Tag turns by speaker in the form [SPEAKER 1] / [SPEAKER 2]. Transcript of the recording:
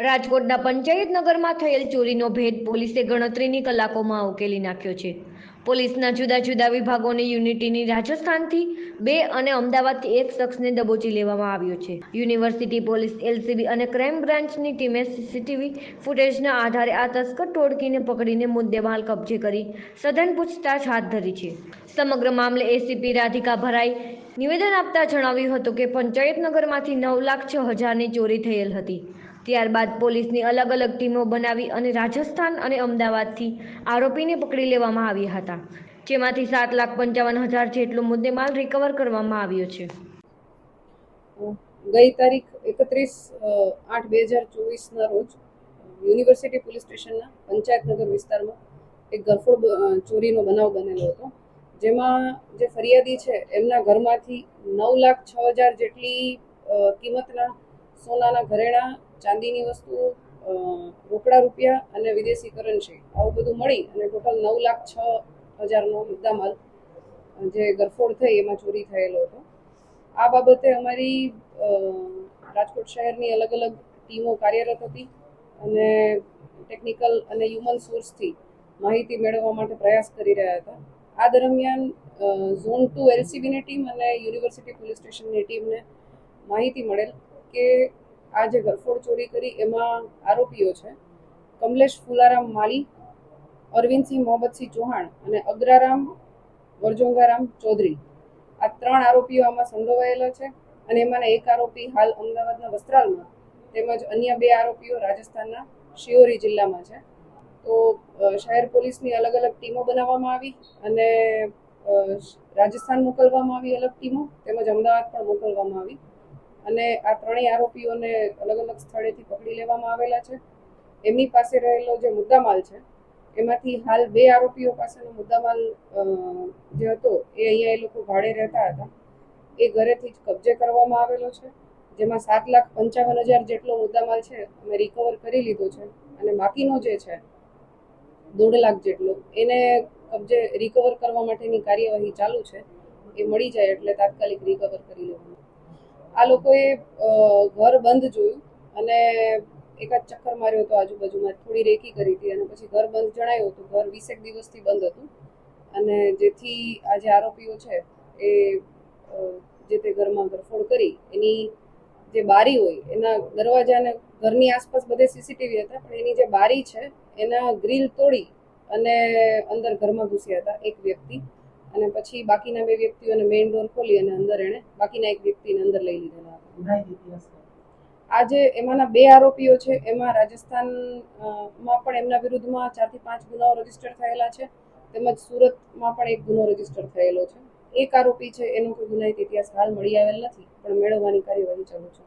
[SPEAKER 1] રાજકોટના પંચાયત નગરમાં થયેલ ચોરીનો ભેદ પોલીસે ગણતરીની કલાકોમાં ઉકેલી નાખ્યો છે. પોલીસના જુદા જુદા વિભાગોની યુનિટીની રાજસ્થાનથી બે અને અમદાવાદથી એક શખ્સને દબોચી લેવામાં આવ્યો છે. યુનિવર્સિટી પોલીસ, એલસીબી અને ક્રાઇમ બ્રાન્ચની ટીમે સીસીટીવી ફૂટેજના આધારે આ તસ્કર ટોળકીને પકડીને મુદ્દેમાલ કબજે કરી સઘન પૂછતાછ હાથ ધરી છે. સમગ્ર મામલે એસીપી રાધિકા ભરાઈ નિવેદન આપતા જણાવ્યું હતું કે પંચાયતનગરમાંથી નવ લાખ છ હજારની ચોરી થયેલ હતી. ત્યારબાદ પોલીસની અલગ અલગ ટીમો બનાવી અને રાજસ્થાન અને અમદાવાદથી આરોપીને પકડી લેવામાં આવ્યા હતા. જેમાંથી સાત લાખ પંચાવન હજાર જેટલો મુદ્દેમાલ રિકવર કરવામાં આવ્યો છે.
[SPEAKER 2] ગઈ તારીખ એકત્રીસ આઠ બે હજાર ચોવીસના રોજ, યુનિવર્સિટી પોલીસ સ્ટેશનના પંચાયતનગર વિસ્તારમાં એક ગરફોડ ચોરીનો બનાવ બનેલો હતો. જેમાં જે ફરિયાદી છે, એમના ઘરમાંથી નવ લાખ છ હજાર જેટલી કિંમતના સોનાના ઘરેણાં ચાંદીની વસ્તુઓ રોકડા રૂપિયા અને વિદેશી કરન્સી આવું બધું મળી અને ટોટલ નવ લાખ છ હજારનો મુદ્દામાલ જે ગરફોડ થઈ એમાં ચોરી થયેલો હતો. આ બાબતે અમારી રાજકોટ શહેરની અલગ અલગ ટીમો કાર્યરત હતી અને ટેકનિકલ અને હ્યુમન સોર્સથી માહિતી મેળવવા માટે પ્રયાસ કરી રહ્યા હતા. આ દરમિયાન ઝોન ટુ એલસીબીની ટીમ અને યુનિવર્સિટી પોલીસ સ્ટેશનની ટીમને માહિતી મળેલ કે આ જે ગરફોડ ચોરી કરી એમાં આરોપીઓ છે. કમલેશ ફુલારામ માલી, અરવિંદસિંહ મોહમ્મદસિંહ ચૌહાણ અને અગ્રારામ વરજોંગારામ ચૌધરી. આ ત્રણ આરોપીઓ આમાં સંડોવાયેલા છે અને એમાંના એક આરોપી હાલ અમદાવાદના વસ્ત્રાલમાં તેમજ અન્ય બે આરોપીઓ રાજસ્થાનના શિયોરી જિલ્લામાં છે. તો શહેર પોલીસની અલગ અલગ ટીમો બનાવવામાં આવી અને રાજસ્થાન મોકલવામાં આવી અલગ ટીમો તેમજ અમદાવાદ પણ મોકલવામાં આવી. અને આ ત્રણેય આરોપીઓને અલગ અલગ સ્થળેથી પકડી લેવામાં આવેલા છે. એમની પાસે રહેલો જે મુદ્દામાલ છે, એમાંથી હાલ બે આરોપીઓ પાસેનો મુદ્દામાલ જે હતો, એ અહીંયા એ લોકો ભાડે રહેતા હતા. એ ઘરેથી જ કબજે કરવામાં આવેલો છે. જેમાં સાત લાખ પંચાવન હજાર જેટલો મુદ્દામાલ છે, અમે રિકવર કરી લીધો છે. અને બાકીનો જે છે, દોઢ લાખ જેટલો, એને કબજે રિકવર કરવા માટેની કાર્યવાહી ચાલુ છે. એ મળી જાય એટલે તાત્કાલિક રિકવર કરી આ લોકોએ ઘર બંધ જોયું અને એકાદ ચક્કર માર્યો હતો આજુબાજુમાં, થોડી રેકી કરી હતી અને પછી ઘર બંધ જણાયું હતું. ઘર વીસેક દિવસથી બંધ હતું. અને જેથી આ જે આરોપીઓ છે, એ જે તે ઘરમાં ગરફોડ કરી, એની જે બારી હોય, એના દરવાજાને ઘરની આસપાસ બધે સીસીટીવી હતા, પણ એની જે બારી છે, એના ગ્રીલ તોડી અને અંદર ઘરમાં ઘૂસ્યા હતા એક વ્યક્તિ. અને પછી બાકીના બે વ્યક્તિઓને મેઇન ડોર ખોલી અને અંદર એણે બાકીના એક વ્યક્તિને અંદર લઈ લીધેલા હતા. આજે એમાંના બે આરોપીઓ છે એમાં રાજસ્થાનમાં પણ એમના વિરુદ્ધમાં ચારથી પાંચ ગુનાઓ રજિસ્ટર થયેલા છે. તેમજ સુરતમાં પણ એક ગુનો રજિસ્ટર થયેલો છે. એક આરોપી છે એનો કોઈ ગુનાહિત ઇતિહાસ હાલ મળી આવેલ નથી પણ મેળવવાની કાર્યવાહી ચાલુ છે.